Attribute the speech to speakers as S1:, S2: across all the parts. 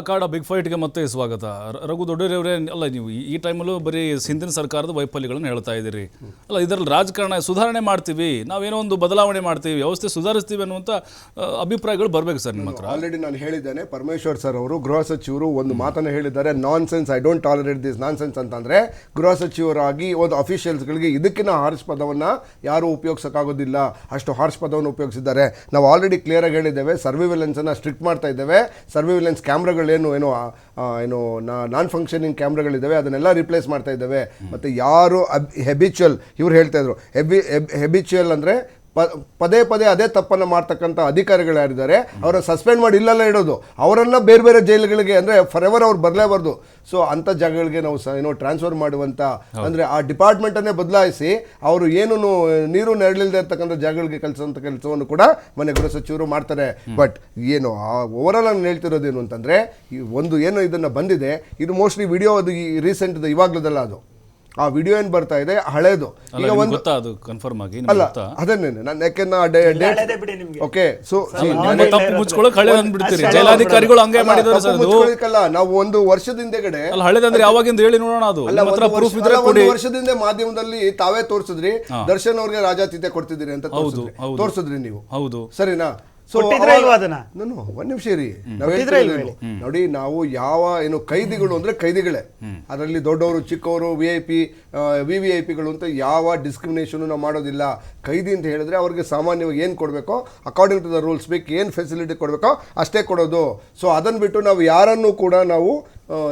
S1: ಅಖಾಡ big ಫೈಟ್ಗೆ ಮತ್ತೆ ಸ್ವಾಗತ. ರಘು ದೊಡ್ಡವರವರೇ ಅಲ್ಲ ನೀವು ಈ- ಟೈಮಲ್ಲೂ ಬರೀ ಹಿಂದಿನ ಸರ್ಕಾರದ ವೈಫಲ್ಯಗಳನ್ನು ಹೇಳ್ತಾ ಇದ್ದೀರಿ. ಅಲ್ಲ, ಇದರಲ್ಲಿ ರಾಜಕಾರಣ ಸುಧಾರಣೆ ಮಾಡ್ತೀವಿ, ನಾವೇನೋ ಒಂದು ಬದಲಾವಣೆ ಮಾಡ್ತೀವಿ, ವ್ಯವಸ್ಥೆ ಸುಧಾರಿಸ್ತೀವಿ ಅನ್ನುವಂಥ ಅಭಿಪ್ರಾಯಗಳು ಬರಬೇಕು ಸರ್ ನಿಮ್ಮ ಹತ್ರ.
S2: ಆಲ್ರೆಡಿ ನಾನು ಹೇಳಿದ್ದೇನೆ, ಪರಮೇಶ್ವರ್ ಸರ್ ಅವರು, ಗೃಹ ಸಚಿವರು ಒಂದು ಮಾತನ್ನು ಹೇಳಿದ್ದಾರೆ nonsense I don't tolerate this nonsense ಅಂತಂದರೆ, ಗೃಹ ಸಚಿವರಾಗಿ ಒಂದು ಅಫಿಷಿಯಲ್ಸ್ಗಳಿಗೆ ಇದಕ್ಕಿನ ಹಾರ್ಸ್ ಪದವನ್ನು ಯಾರು ಉಪಯೋಗಿಸೋಕ್ಕಾಗೋದಿಲ್ಲ. ಅಷ್ಟು ಹಾರ್ಸ್ ಪದವನ್ನು ಉಪಯೋಗಿಸಿದ್ದಾರೆ. ನಾವು ಆಲ್ರೆಡಿ ಕ್ಲಿಯರ್ ಆಗಿ ಹೇಳಿದ್ದೇವೆ ಸರ್ವಿವಿಲೆನ್ಸನ್ನು ಸ್ಟ್ರಿಕ್ಟ್ ಮಾಡ್ತಾ ಇದ್ದೇವೆ ಸರ್ವಿಲೆನ್ಸ್ ಕ್ಯಾಮ್ರಾಗಳೇನು ಏನೋ ಏನು ನಾನ್ ಫಂಕ್ಷನಿಂಗ್ ಕ್ಯಾಮ್ರಾಗಳಿದ್ದಾವೆ, ಅದನ್ನೆಲ್ಲ ರಿಪ್ಲೇಸ್ ಮಾಡ್ತಾ ಇದ್ದಾವೆ. ಮತ್ತು ಯಾರು ಹೆಬಿಚುವಲ್ ಇವ್ರು ಹೇಳ್ತಾ ಇದ್ರು ಹೆಬಿ ಹೆಬಿಚುವಲ್ ಅಂದರೆ ಪದೇ ಪದೇ ಅದೇ ತಪ್ಪನ್ನು ಮಾಡ್ತಕ್ಕಂಥ ಅಧಿಕಾರಿಗಳು ಯಾರಿದ್ದಾರೆ ಅವರ ಸಸ್ಪೆಂಡ್ ಮಾಡಿ ಇಲ್ಲೆಲ್ಲ ಇಡೋದು. ಅವರನ್ನು ಬೇರೆ ಬೇರೆ ಜೈಲುಗಳಿಗೆ ಅಂದರೆ ಫಾರ್ ಎವರ್ ಅವ್ರು ಬರಲೇಬಾರ್ದು. ಸೊ ಅಂಥ ಜಾಗಗಳಿಗೆ ನಾವು ಸ ಏನೋ ಟ್ರಾನ್ಸ್ಫರ್ ಮಾಡುವಂಥ ಅಂದರೆ ಆ ಡಿಪಾರ್ಟ್ಮೆಂಟನ್ನೇ ಬದಲಾಯಿಸಿ ಅವರು ಏನು ನೀರು ನೆರಳಿಲ್ಲದೆ ಇರ್ತಕ್ಕಂಥ ಜಾಗಗಳಿಗೆ ಕಲಿಸುವಂಥ ಕೆಲಸವನ್ನು ಕೂಡ ಮನೆ ಗೃಹ ಸಚಿವರು ಮಾಡ್ತಾರೆ. ಬಟ್ ಏನು ಓವರಾಲ್ ನಾನು ಹೇಳ್ತಿರೋದೇನು ಅಂತಂದರೆ ಈ ಒಂದು ಏನು ಇದನ್ನು ಬಂದಿದೆ ಇದು ಮೋಸ್ಟ್ಲಿ ವಿಡಿಯೋ ಅದು ಈ ರೀಸೆಂಟ್ ಇವಾಗ್ಲದಲ್ಲ ಅದು. ಆ ವಿಡಿಯೋ ಏನ್ ಬರ್ತಾ ಇದೆ? ಹಳೇದು. ಈಗ ಒಂದು
S1: ಗೊತ್ತಾ ಅದು ಕನ್ಫರ್ಮ್ ಆಗಿ
S2: ಅಲ್ಲ
S1: ಗೊತ್ತಾ?
S2: ನಾನು ಯಾಕೆ. ಓಕೆ ಸೊ
S1: ತಪ್ಪು ಮುಚ್ಕೊಳ್ಳೋಕೆ ಹಳೆ ಅಂದ್ಬಿಡ್ತೀರಿ. ಜೈಲಾಧಿಕಾರಿಗಳು ಹಂಗೆ ಮಾಡಿದ್ದಾರೆ ಸರ್ ಅದು.
S2: ನಾವು ಒಂದು ವರ್ಷದ ಹಿಂದೆಗಡೆ
S1: ಅಲ್ಲ ಹಳೆದಂದ್ರೆ ಯಾವಾಗಿಂದ ಹೇಳಿ ನೋಡೋಣ ಅದು?
S2: ಅಲ್ಲ
S1: ನಿಮ್ಮ ಹತ್ರ
S2: ಒಂದು
S1: ಪ್ರೂಫ್ ಇದ್ರೆ ಕೊಡಿ
S2: ಒಂದು ವರ್ಷದಿಂದ ಮಾಧ್ಯಮದಲ್ಲಿ ತಾವೇ ತೋರಿಸಿದ್ರಿ. ದರ್ಶನ್ ಅವ್ರಿಗೆ ರಾಜಾತಿಥ್ಯ ಕೊಡ್ತಿದ್ದೀರಿ ಅಂತ. ತೋರಿಸಿದ್ರಿ ನೀವು.
S1: ಹೌದು.
S2: ಸರಿನಾ? ಸೊ
S3: ಇಲ್ವಾ ಅದನ್ನ?
S2: ನಾನು ಒಂದ್ ನಿಮಿಷ ಇರಿ. ನಾವ್ ನೋಡಿ ನಾವು ಯಾವ ಏನು ಕೈದಿಗಳು ಅಂದ್ರೆ ಕೈದಿಗಳೇ. ಅದರಲ್ಲಿ ದೊಡ್ಡವರು ಚಿಕ್ಕವರು V I P V V I ಪಿಗಳು ಅಂತ ಯಾವ ಡಿಸ್ಕ್ರಿಮಿನೇಷನ್ ನಾವು ಮಾಡೋದಿಲ್ಲ. ಕೈದಿ ಅಂತ ಹೇಳಿದ್ರೆ ಅವ್ರಿಗೆ ಸಾಮಾನ್ಯವಾಗಿ ಏನು ಕೊಡಬೇಕು ಅಕಾರ್ಡಿಂಗ್ ಟು ದ ರೂಲ್ಸ್ ಬೇಕು ಏನು ಫೆಸಿಲಿಟಿ ಕೊಡಬೇಕೋ ಅಷ್ಟೇ ಕೊಡೋದು. ಸೊ ಅದನ್ನ ಬಿಟ್ಟು ನಾವು ಯಾರನ್ನು ಕೂಡ ನಾವು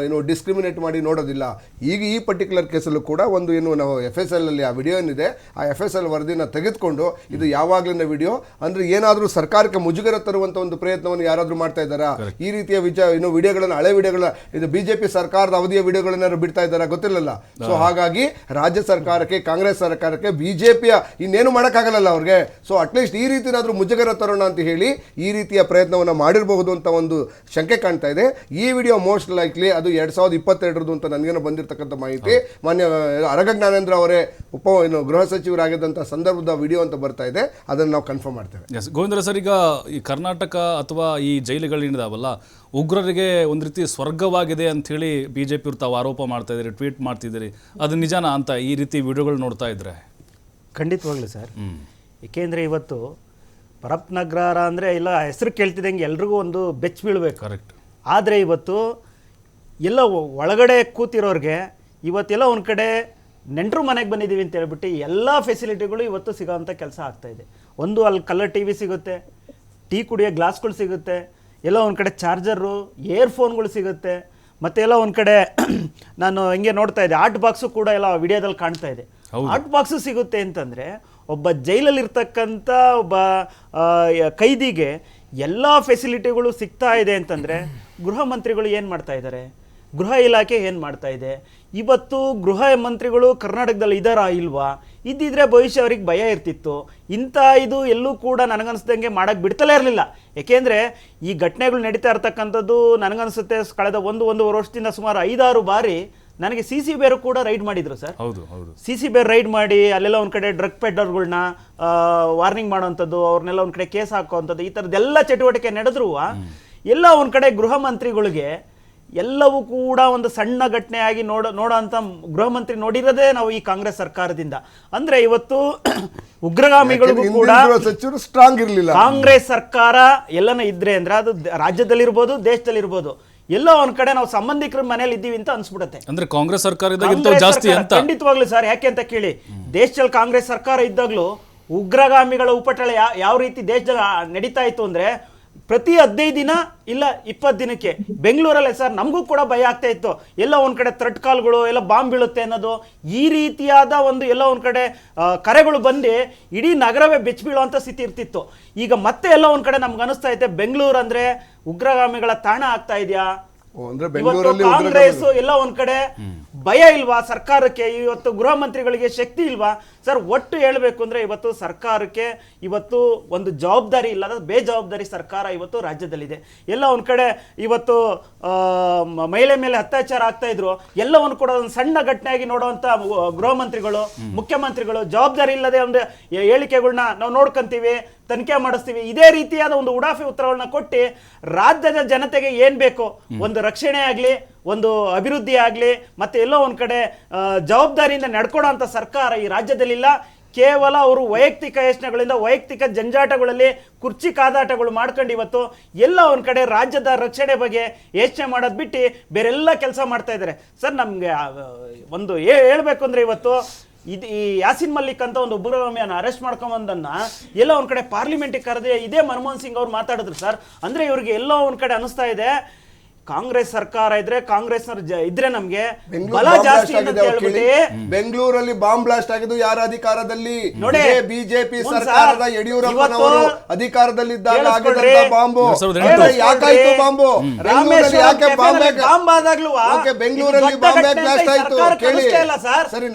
S2: ಏನು ಡಿಸ್ಕ್ರಿಮಿನೇಟ್ ಮಾಡಿ ನೋಡೋದಿಲ್ಲ. ಈಗ ಈ ಪರ್ಟಿಕ್ಯುಲರ್ ಕೇಸಲ್ಲೂ ಕೂಡ ಒಂದು ಏನು ನಾವು ಎಫ್ ಎಸ್ ಎಲ್ ಅಲ್ಲಿ ಆ ವಿಡಿಯೋ ಏನಿದೆ ಆ ಎಫ್ ಎಸ್ ಎಲ್ ವರದಿನ ತೆಗೆದುಕೊಂಡು ಇದು ಯಾವಾಗಲಿನ ವಿಡಿಯೋ ಅಂದ್ರೆ ಏನಾದರೂ ಸರ್ಕಾರಕ್ಕೆ ಮುಜುಗರ ತರುವಂತ ಒಂದು ಪ್ರಯತ್ನವನ್ನು ಯಾರಾದರೂ ಮಾಡ್ತಾ ಇದ್ದಾರಾ? ಈ ರೀತಿಯ ವಿಚಾರ ಇನ್ನು ವಿಡಿಯೋಗಳನ್ನು ಹಳೆ ವಿಡಿಯೋಗಳ ಇದು ಬಿಜೆಪಿ ಸರ್ಕಾರದ ಅವಧಿಯ ವಿಡಿಯೋಗಳನ್ನ ಬಿಡ್ತಾ ಇದ್ದಾರಾ ಗೊತ್ತಿಲ್ಲಲ್ಲ? ಸೊ ಹಾಗಾಗಿ ರಾಜ್ಯ ಸರ್ಕಾರಕ್ಕೆ ಕಾಂಗ್ರೆಸ್ ಸರ್ಕಾರಕ್ಕೆ ಬಿಜೆಪಿಯ ಇನ್ನೇನು ಮಾಡೋಕ್ಕಾಗಲ್ಲ ಅವ್ರಿಗೆ? ಸೊ ಅಟ್ಲೀಸ್ಟ್ ಈ ರೀತಿಯಾದ್ರೂ ಮುಜುಗರ ತರೋಣ ಅಂತ ಹೇಳಿ ಈ ರೀತಿಯ ಪ್ರಯತ್ನವನ್ನು ಮಾಡಿರಬಹುದು ಅಂತ ಒಂದು ಶಂಕೆ ಕಾಣ್ತಾ ಇದೆ. ಈ ವಿಡಿಯೋ ಮೋಸ್ಟ್ ಲೈಕ್ಲಿ ಅದು ಎರಡು ಸಾವಿರದ ಇಪ್ಪತ್ತೆರಡರದು ಅಂತ ನನಗೇನೋ ಬಂದಿರತಕ್ಕಂಥ ಮಾಹಿತಿ. ಮಾನ್ಯ ಅರಗ ಜ್ಞಾನೇಂದ್ರ ಅವರೇ ಉಪ ಏನು ಗೃಹ ಸಚಿವರಾಗಿದ್ದಂಥ ಸಂದರ್ಭದ ವಿಡಿಯೋ ಅಂತ ಬರ್ತಾ ಇದೆ. ಅದನ್ನು ನಾವು ಕನ್ಫರ್ಮ್ ಮಾಡ್ತೇವೆ.
S1: ಎಸ್ ಗೋವಿಂದ್ರ ಸರ್ ಈಗ ಈ ಕರ್ನಾಟಕ ಅಥವಾ ಈ ಜೈಲುಗಳೇನಿದಾವಲ್ಲ ಉಗ್ರರಿಗೆ ಒಂದು ರೀತಿ ಸ್ವರ್ಗವಾಗಿದೆ ಅಂಥೇಳಿ ಬಿ ಜೆ ಪಿ ತಾವು ಆರೋಪ ಮಾಡ್ತಾ ಇದ್ದೀರಿ ಟ್ವೀಟ್ ಮಾಡ್ತಿದ್ದೀರಿ. ಅದು ನಿಜಾನ ಅಂತ ಈ ರೀತಿ ವಿಡಿಯೋಗಳು ನೋಡ್ತಾ ಇದ್ರೆ?
S3: ಖಂಡಿತವಾಗ್ಲೂ ಸರ್. ಏಕೆಂದರೆ ಇವತ್ತು ಪರಪ್ ನಗರ ಅಂದರೆ ಇಲ್ಲ ಹೆಸರು ಕೇಳ್ತಿದ್ದಂಗೆ ಎಲ್ರಿಗೂ ಒಂದು ಬೆಚ್ಚ ಬೀಳ್ಬೇಕು
S1: ಕರೆಕ್ಟ್
S3: ಆದರೆ ಇವತ್ತು ಎಲ್ಲ ಒಳಗಡೆ ಕೂತಿರೋರಿಗೆ ಇವತ್ತೆಲ್ಲ ಒಂದು ಕಡೆ ನೆಂಟರು ಮನೆಗೆ ಬಂದಿದ್ದೀವಿ ಅಂತ ಹೇಳ್ಬಿಟ್ಟು ಎಲ್ಲ ಫೆಸಿಲಿಟಿಗಳು ಇವತ್ತು ಸಿಗೋವಂಥ ಕೆಲಸ ಆಗ್ತಾಯಿದೆ ಒಂದು ಅಲ್ಲಿ ಕಲರ್ ಟಿ ವಿ ಸಿಗುತ್ತೆ ಟೀ ಕುಡಿಯೋ ಗ್ಲಾಸ್ಗಳು ಸಿಗುತ್ತೆ ಎಲ್ಲ ಒಂದು ಕಡೆ ಚಾರ್ಜರು ಏರ್ಫೋನ್ಗಳು ಸಿಗುತ್ತೆ ಮತ್ತೆ ಎಲ್ಲ ಒಂದು ಕಡೆ ನಾನು ಹಿಂಗೆ ನೋಡ್ತಾ ಇದ್ದೆ ಆರ್ಟ್ ಬಾಕ್ಸು ಕೂಡ ಎಲ್ಲ ವಿಡಿಯೋದಲ್ಲಿ ಕಾಣ್ತಾ ಇದೆ. ಆರ್ಟ್ ಬಾಕ್ಸು ಸಿಗುತ್ತೆ ಅಂತಂದರೆ ಒಬ್ಬ ಜೈಲಲ್ಲಿರ್ತಕ್ಕಂಥ ಒಬ್ಬ ಕೈದಿಗೆ ಎಲ್ಲ ಫೆಸಿಲಿಟಿಗಳು ಸಿಗ್ತಾ ಇದೆ ಅಂತಂದರೆ ಗೃಹ ಮಂತ್ರಿಗಳು ಏನು ಮಾಡ್ತಾ ಇದ್ದಾರೆ ಗೃಹ ಇಲಾಖೆ ಏನು ಮಾಡ್ತಾ ಇದೆ? ಇವತ್ತು ಗೃಹ ಮಂತ್ರಿಗಳು ಕರ್ನಾಟಕದಲ್ಲಿ ಇದ್ದಾರಾ ಇಲ್ವಾ? ಇದ್ದಿದ್ರೆ ಭವಿಷ್ಯ ಅವ್ರಿಗೆ ಭಯ ಇರ್ತಿತ್ತು. ಇಂಥ ಇದು ಎಲ್ಲೂ ಕೂಡ ನನಗನ್ಸ್ದಂಗೆ ಮಾಡೋಕ್ಕೆ ಬಿಡ್ತಲೇ ಇರಲಿಲ್ಲ. ಏಕೆಂದರೆ ಈ ಘಟನೆಗಳು ನಡೀತಾ ಇರ್ತಕ್ಕಂಥದ್ದು ನನಗನ್ಸುತ್ತೆ ಕಳೆದ ಒಂದು ಒಂದೂವರೆ ವರ್ಷದಿಂದ ಸುಮಾರು ಐದಾರು ಬಾರಿ ನನಗೆ ಸಿ ಸಿ ಬೇರು ಕೂಡ ರೈಡ್ ಮಾಡಿದ್ರು ಸರ್.
S1: ಹೌದು ಹೌದು.
S3: ಸಿ ಸಿ ಬೇರ್ ರೈಡ್ ಮಾಡಿ ಅಲ್ಲೆಲ್ಲ ಒಂದು ಕಡೆ ಡ್ರಗ್ ಪೆಡ್ಡರ್ಗಳನ್ನ ವಾರ್ನಿಂಗ್ ಮಾಡೋವಂಥದ್ದು ಅವ್ರನ್ನೆಲ್ಲ ಒಂದು ಕಡೆ ಕೇಸ್ ಹಾಕೋವಂಥದ್ದು ಈ ಥರದ್ದೆಲ್ಲ ಚಟುವಟಿಕೆ ನಡೆದ್ರೂ ಎಲ್ಲ ಒಂದು ಕಡೆ ಗೃಹ ಮಂತ್ರಿಗಳಿಗೆ ಎಲ್ಲವೂ ಕೂಡ ಒಂದು ಸಣ್ಣ ಘಟನೆಯಾಗಿ ನೋಡ ನೋಡೋಂಥ ಗೃಹ ಮಂತ್ರಿ ನೋಡಿರೋದೇ ನಾವು ಈ ಕಾಂಗ್ರೆಸ್ ಸರ್ಕಾರದಿಂದ. ಅಂದ್ರೆ ಇವತ್ತು ಉಗ್ರಗಾಮಿಗಳಿಗೂ ಕೂಡ
S2: ಸಚಿವರು ಸ್ಟ್ರಾಂಗ್ ಇರಲಿಲ್ಲ.
S3: ಕಾಂಗ್ರೆಸ್ ಸರ್ಕಾರ ಎಲ್ಲನ ಇದ್ರೆ ಅಂದ್ರೆ ಅದು ರಾಜ್ಯದಲ್ಲಿರ್ಬೋದು ದೇಶದಲ್ಲಿರ್ಬೋದು ಎಲ್ಲೋ ಒಂದ್ ಕಡೆ ನಾವು ಸಂಬಂಧಿಕರ ಮನೇಲಿ ಇದ್ದೀವಿ ಅಂತ ಅನ್ಸ್ಬಿಡುತ್ತೆ.
S1: ಅಂದ್ರೆ ಕಾಂಗ್ರೆಸ್
S3: ಸರ್ಕಾರ
S1: ಜಾಸ್ತಿ ಅಂತ.
S3: ಖಂಡಿತವಾಗ್ಲೂ ಸರ್ ಯಾಕೆ ಅಂತ ಕೇಳಿ. ದೇಶದಲ್ಲಿ ಕಾಂಗ್ರೆಸ್ ಸರ್ಕಾರ ಇದ್ದಾಗ್ಲೂ ಉಗ್ರಗಾಮಿಗಳ ಉಪಟಳ ಯಾವ ರೀತಿ ದೇಶದಲ್ಲಿ ನಡೀತಾ ಇತ್ತು ಅಂದ್ರೆ ಪ್ರತಿ ಹದಿನೈದು ದಿನ ಇಲ್ಲ ಇಪ್ಪತ್ತು ದಿನಕ್ಕೆ. ಬೆಂಗಳೂರಲ್ಲೇ ಸರ್ ನಮಗೂ ಕೂಡ ಭಯ ಆಗ್ತಾ ಇತ್ತು. ಎಲ್ಲ ಒಂದು ಕಡೆ ಥ್ರೆಟ್ ಕಾಲ್ಗಳು ಎಲ್ಲ ಬಾಂಬ್ ಬೀಳುತ್ತೆ ಅನ್ನೋದು. ಈ ರೀತಿಯಾದ ಒಂದು ಎಲ್ಲ ಒಂದು ಕಡೆ ಕರೆಗಳು ಬಂದು ಇಡೀ ನಗರವೇ ಬೆಚ್ಚ ಬೀಳುವಂತ ಸ್ಥಿತಿ ಇರ್ತಿತ್ತು. ಈಗ ಮತ್ತೆ ಎಲ್ಲ ಒಂದು ಕಡೆ ನಮ್ಗೆ ಅನಿಸ್ತಾ ಐತೆ ಬೆಂಗಳೂರು ಅಂದ್ರೆ ಉಗ್ರಗಾಮಿಗಳ ತಾಣ ಆಗ್ತಾ ಇದೆಯಾ? ಕಾಂಗ್ರೆಸ್ ಎಲ್ಲ ಒಂದ್ ಕಡೆ ಭಯ ಇಲ್ವಾ? ಸರ್ಕಾರಕ್ಕೆ ಇವತ್ತು ಗೃಹ ಮಂತ್ರಿಗಳಿಗೆ ಶಕ್ತಿ ಇಲ್ವಾ? ಸರ್ ಒಟ್ಟು ಹೇಳಬೇಕು ಅಂದ್ರೆ ಇವತ್ತು ಸರ್ಕಾರಕ್ಕೆ ಇವತ್ತು ಒಂದು ಜವಾಬ್ದಾರಿ ಇಲ್ಲದ ಬೇಜವಾಬ್ದಾರಿ ಸರ್ಕಾರ ಇವತ್ತು ರಾಜ್ಯದಲ್ಲಿದೆ. ಎಲ್ಲ ಒಂದು ಕಡೆ ಇವತ್ತು ಮಹಿಳೆ ಮೇಲೆ ಅತ್ಯಾಚಾರ ಆಗ್ತಾ ಇದ್ರು. ಎಲ್ಲವನ್ನು ಕೂಡ ಒಂದು ಸಣ್ಣ ಘಟನೆಯಾಗಿ ನೋಡುವಂತ ವ- ಗೃಹ ಮಂತ್ರಿಗಳು ಮುಖ್ಯಮಂತ್ರಿಗಳು ಜವಾಬ್ದಾರಿ ಇಲ್ಲದೆ ಒಂದು ಹೇಳಿಕೆಗಳನ್ನ ನಾವು ನೋಡ್ಕೊಂತೀವಿ ತನಿಖೆ ಮಾಡಿಸ್ತೀವಿ. ಇದೇ ರೀತಿಯಾದ ಒಂದು ಉಡಾಫಿ ಉತ್ತರಗಳನ್ನ ಕೊಟ್ಟು ರಾಜ್ಯದ ಜನತೆಗೆ ಏನ್ ಬೇಕು? ಒಂದು ರಕ್ಷಣೆ ಆಗ್ಲಿ ಒಂದು ಅಭಿವೃದ್ಧಿ ಆಗಲಿ, ಮತ್ತೆ ಎಲ್ಲೋ ಒಂದು ಕಡೆ ಜವಾಬ್ದಾರಿಯಿಂದ ನಡ್ಕೊಡೋ ಅಂಥ ಸರ್ಕಾರ ಈ ರಾಜ್ಯದಲ್ಲಿಲ್ಲ. ಕೇವಲ ಅವರು ವೈಯಕ್ತಿಕ ಯೋಚನೆಗಳಿಂದ ವೈಯಕ್ತಿಕ ಜಂಜಾಟಗಳಲ್ಲಿ ಕುರ್ಚಿ ಕಾದಾಟಗಳು ಮಾಡ್ಕೊಂಡು ಇವತ್ತು ಎಲ್ಲ ಒಂದು ಕಡೆ ರಾಜ್ಯದ ರಕ್ಷಣೆ ಬಗ್ಗೆ ಯೋಚನೆ ಮಾಡೋದು ಬಿಟ್ಟು ಬೇರೆಲ್ಲ ಕೆಲಸ ಮಾಡ್ತಾ ಇದ್ದಾರೆ. ಸರ್, ನಮಗೆ ಒಂದು ಹೇಳಬೇಕು ಅಂದರೆ ಇವತ್ತು ಇದು ಈ ಯಾಸಿನ್ ಮಲ್ಲಿಕ್ ಅಂತ ಒಂದು ಉಗ್ರಗಾಮಿಯನ್ನು ಅರೆಸ್ಟ್ ಮಾಡ್ಕೊಂಬಂದನ್ನ ಎಲ್ಲ ಒಂದು ಕಡೆ ಪಾರ್ಲಿಮೆಂಟಿಗೆ ಕರೆದೇ ಇದೇ ಮನಮೋಹನ್ ಸಿಂಗ್ ಅವ್ರು ಮಾತಾಡಿದ್ರು ಸರ್. ಅಂದ್ರೆ ಇವ್ರಿಗೆ ಎಲ್ಲೋ ಒಂದು ಕಡೆ ಅನಿಸ್ತಾ ಇದೆ. ಕಾಂಗ್ರೆಸ್ ಸರ್ಕಾರ ಇದ್ರೆ ಕಾಂಗ್ರೆಸ್ ಇದ್ರೆ ನಮ್ಗೆ ಬಲ ಜಾಸ್ತಿ
S2: ಬೆಂಗಳೂರಲ್ಲಿ ಬಾಂಬ್ ಬ್ಲಾಸ್ಟ್ ಆಗಿದ್ದು ಯಾರ ಅಧಿಕಾರದಲ್ಲಿ?
S3: ನೋಡಿ,
S2: ಬಿಜೆಪಿ ಸರ್ಕಾರದ
S3: ಯಡಿಯೂರಪ್ಪ
S2: ಯಡಿಯೂರಪ್ಪನವರು ಅಧಿಕಾರದಲ್ಲಿದ್ದಾಗ ಬಾಂಬು. ಯಾಕಾಯ್ತು ಬಾಂಬು? ಬೆಂಗಳೂರಲ್ಲಿ ಯಾಕೆ ಬಾಂಬ್
S3: ಬಾಂಬ್ ಆದಾಗ್ಲೂ
S2: ಓಕೆ ಬೆಂಗಳೂರಲ್ಲಿ ಬಾಂಬ್ ಬ್ಲಾಸ್ಟ್ ಆಯ್ತು ಕೇಳಿ.
S3: ಸರಿ.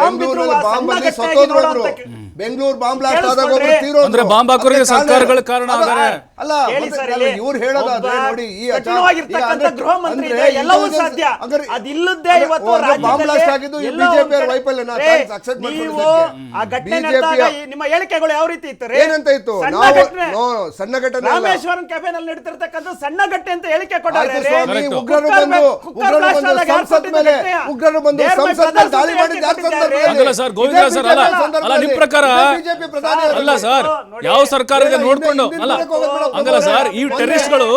S2: ಬೆಂಗಳೂರಲ್ಲಿ ಬಾಂಬ್ ಅಲ್ಲಿ ಸತ್ತೋದ್ರು ಬೆಂಗಳೂರು ಬಾಂಬ್ ಬ್ಲಾಸ್ಟ್ ಆದಾಗ ಒಬ್ರು
S3: ಕೇಳಿಸ್ಕೊಳ್ರಿ.
S2: ತೀರೋದ್ರು
S1: ಅಂದ್ರೆ ಬಾಂಬ್ ಹಾಕೋರಿಗೆ
S2: ಅದಕ್ಕೆ ಕಾರಣ-
S1: ಸರ್ಕಾರಗಳ ಕಾರಣ
S2: ಅಲ್ಲ,
S1: ಆಗಾರೆ.
S2: ಅಲ್ಲ
S3: ಕೇಳಿ
S2: ಮತ್ತೆ
S3: ಸರ್ ಇಲ್ಲಿ
S2: ಇವ್ರು ಹೇಳೋದಾದ್ರೆ
S3: ಒಬ್ಬ
S2: ನೋಡಿ ಈ ಅಚಾ-
S3: ಕಠಿಣವಾಗಿರ್ತಕ್ಕಂಥ
S2: ಈಗ ಅಂದ್ರೆ-
S3: ಗೃಹ ಮಂತ್ರಿ
S2: ಅಂದ್ರೆ
S3: ಇದೆ, ಎಲ್ಲವೂ
S2: intelligence-
S3: ಸಾಧ್ಯ. ಅದಿಲ್ಲದೆ ಇವತ್ತು
S2: ಬಾಂಬ್ ಬ್ಲಾಸ್ಟ್ ಆಗಿದ್ದು ಈ
S3: ಎಲ್ಲ
S2: ಬಿಜೆಪಿ
S3: ಒಂದ್ ಕಡೆ-
S2: ವೈಫಲ್ಯನ
S3: ರೇ,
S2: thanks, accept
S3: ನೀವು
S2: ಮಾಡ್ಕೊಳ್ಳೋದಕ್ಕೆ.
S3: ಆ ಘಟನೆ
S2: BJP ಯ-
S3: ನಡೆದಾಗ ಈ ನಿಮ್ಮ ಹೇಳಿಕೆಗಳು ಯಾವ ರೀತಿ ಇತ್ತು ರೇ?
S2: ಏನಂತ ಇತ್ತು
S3: ಸಣ್ಣ
S2: ನಾವು
S3: ಘಟನೆ.
S2: ನೋ, ಸಣ್ಣ ಘಟನೆ ಅಲ್ಲ.
S3: ರಾಮೇಶ್ವರಂ ಕೆಫೆನಲ್ಲಿ ನಡೀತಿರ್ತಕ್ಕಂಥ ಸಣ್ಣ ಘಟನೆ ಅಂತ ಹೇಳಿಕೆ ಕೊಟ್ಟಾರೆ
S2: ಆಯ್ತು
S3: ರೇ.
S2: ಸ್ವಾಮಿ,
S1: Correct.
S2: ಉಗ್ರರು
S3: ಕುಕ್ಕರ್
S2: ಬಂದು
S3: ಕುಕ್ಕರ್
S2: ಉಗ್ರರು
S3: blast
S2: ಬಂದು
S3: ಆದಾಗ ಯಾರು
S2: ಸಂಸತ್ ಮೇಲೆ
S3: ಕೊಟ್ಟಿದ್ದು
S2: ಉಗ್ರರು ಬಂದು
S3: ನೇರ ಮೇಲೆ
S2: ಸಂಸತ್ ಮೇಲೆ ದಾಳಿ ಮಾಡಿದ ಯಾರ
S3: ಕೊಟ್ಟಿದ್ದಾರೆ.
S2: ಸಂದರ್ಭದಲ್ಲಿ?
S1: ಸರ್, ಗೋವಿಂದ ಸರ್, ಅಲ್ಲ, ಅಲ್ಲ, ನಿಮ್ಮ ಪ್ರಕಾರ- ಅಲ್ಲ ಸರ್ ಯಾವ ಸರ್ಕಾರ
S2: ಇದೆ
S1: ನೋಡ್ಕೊಂಡು ಅಲ್ಲ ಹಂಗಲ್ಲ ಸರ್ ಈ
S2: ಟೆರಿಸ್ಟ್ಗಳು
S1: ಟೆರರಿಸ್ಟ್ಗಳು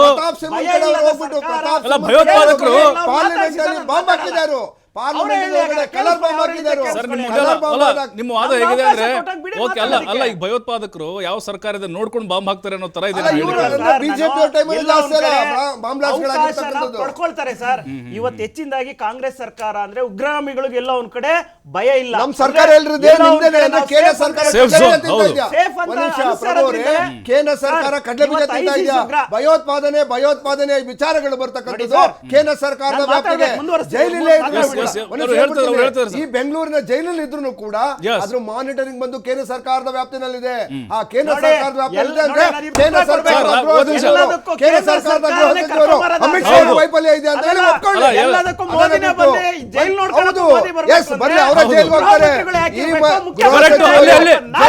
S1: ಅಲ್ಲ, ಭಯೋತ್ಪಾದಕರು ನಿಮ್ಮ ವಾದ ಹೇಗಿದೆ ಅಂದ್ರೆ ಓಕೆ ಅಲ್ಲ ಅಲ್ಲ. ಈಗ ಭಯೋತ್ಪಾದಕರು ಯಾವ ಸರ್ಕಾರದ ನೋಡ್ಕೊಂಡು ಬಾಂಬ್ ಹಾಕ್ತಾರೆ ಅನ್ನೋ ತರ ಇದೆ.
S3: ಪಡ್ಕೊಳ್ತಾರೆ ಸರ್. ಇವತ್ತು ಹೆಚ್ಚಿನದಾಗಿ ಕಾಂಗ್ರೆಸ್ ಸರ್ಕಾರ ಅಂದ್ರೆ ಉಗ್ರಗಾಮಿಗಳಿಗೆ ಎಲ್ಲ ಒಂದ್ ಕಡೆ ಭಯ ಇಲ್ಲ.
S2: ನಮ್ ಸರ್ಕಾರ
S3: ಅಂದ್ರೆ
S2: ಕೇಂದ್ರ ಸರ್ಕಾರ ಕಡಲೆ ಬೀಜ ತಿಂತಾ ಇದೆಯಾ. ಭಯೋತ್ಪಾದನೆ ಭಯೋತ್ಪಾದನೆ ವಿಚಾರಗಳು ಬರ್ತಕ್ಕಂಥದ್ದು ಕೇಂದ್ರ ಸರ್ಕಾರದ ವ್ಯಾಪ್ತಿಗೆ ಜೈಲಿಲ್ಲೇ ಈ ಬೆಂಗಳೂರಿನ ಜೈಲಲ್ಲಿ ಇದ್ರು ಕೂಡ. ಅದ್ರ ಮಾನಿಟರಿಂಗ್ ಬಂದು ಕೇಂದ್ರ ಸರ್ಕಾರದ ವ್ಯಾಪ್ತಿನಲ್ಲಿದೆ. ಆ ಕೇಂದ್ರ ಸರ್ಕಾರದ ವ್ಯಾಪ್ತಿಯಲ್ಲಿ ಅಂದ್ರೆ ಕೇಂದ್ರ ಸರ್ಕಾರದ ಕೇಂದ್ರ ಸರ್ಕಾರದ ಗೃಹ ಸಚಿವರು ಅಮಿತ್ ಶಾ. ವೈಫಲ್ಯ ಇದೆ ಅಂತ ಹೇಳಿ
S3: ಒಪ್ಕೊಂಡು ಜೈಲ್
S2: ಬರ್ಲಿ,
S3: ಅಂದ್ರೆ
S2: ಅವರೇ ಜೈಲ್ಗೆ ಹೋಗ್ತಾರೆ.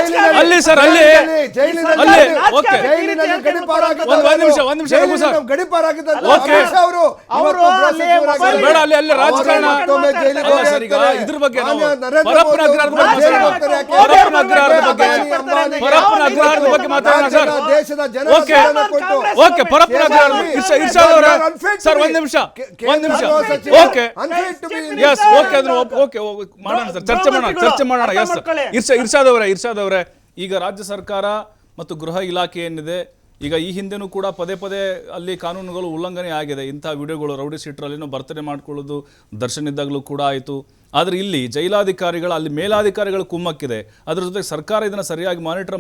S1: ಅಲ್ಲಿ,
S2: ಸರ್
S1: ಅಲ್ಲಿ ಸರ್, ಅಲ್ಲಿ.
S2: ಜೈಲಿನಲ್ಲಿ-
S1: ಅಲ್ಲಿ,
S2: ಜೈಲಿನಲ್ಲಿ-
S1: ಓಕೆ.
S2: ಜೈಲಿನಲ್ಲಿ ಗಡಿಪಾರಾಗಿದ್ದ
S1: ಒಂದ್- ಒಂದ್ ನಿಮಿಷ, ಒಂದ್ ನಿಮಿಷ, ರಘು ಸರ್. ಓಕೆ.
S2: ಅವರು.
S1: ಬೇಡ, ಅಲ್ಲಿ- ಅಲ್ಲಿ ರಾಜಕಾರಣ. ಅಲ್ಲ ಸರ್, ಈಗ ಇದ್ರ ಬಗ್ಗೆ ನಾವು ಪರಪ್ಪನ ಅಗ್ರಹಾರದ ಬಗ್ಗೆ. ಪರಪ್ಪನ ಅಗ್ರಹಾರದ ಬಗ್ಗೆ ಪರಪ್ಪನ ಅಗ್ರಹಾರದ ಬಗ್ಗೆ ಮಾತಾಡೋಣ sir. Okay. Okay. Parappana Irshad ಅವರ. ಸರ್ ಒಂದ್ ನಿಮಿಷ. ಒಂದ್ ನಿಮಿಷ. ಓಕೆ. Yes okay. ಅಂದ್ರೆ ಓಕೆ ಮಾಡೋಣ ಸರ್. ಚರ್ಚೆ ಮಾಡೋಣ ಚರ್ಚೆ ಮಾಡೋಣ. ಎಸ್ ಇರ್ಷಾ ಇರ್ಷಾದ್ ಅವರೇ ಇರ್ಷಾದ್ ಅವರೇ ಈಗ ರಾಜ್ಯ ಸರ್ಕಾರ ಮತ್ತು ಗೃಹ ಇಲಾಖೆ ಏನಿದೆ, ಈಗ ಈ ಹಿಂದೆನೂ ಕೂಡ ಪದೇ ಪದೇ ಅಲ್ಲಿ ಕಾನೂನುಗಳು ಉಲ್ಲಂಘನೆ ಆಗಿದೆ. ಇಂಥ ವಿಡಿಯೋಗಳು ರೌಡಿ ಸೀಟ್ರಲ್ಲಿನೂ ಬರ್ತನೆ ಮಾಡ್ಕೊಳ್ಳೋದು ದರ್ಶನ ಇದ್ದಾಗಲೂ ಕೂಡ ಆಯಿತು. ಆದರೆ ಇಲ್ಲಿ ಜೈಲಾಧಿಕಾರಿಗಳ, ಅಲ್ಲಿ ಮೇಲಾಧಿಕಾರಿಗಳ ಕುಮ್ಮಕ್ಕಿದೆ. ಅದರ ಜೊತೆ ಸರ್ಕಾರ ಇದನ್ನು ಸರಿಯಾಗಿ ಮಾನಿಟರ್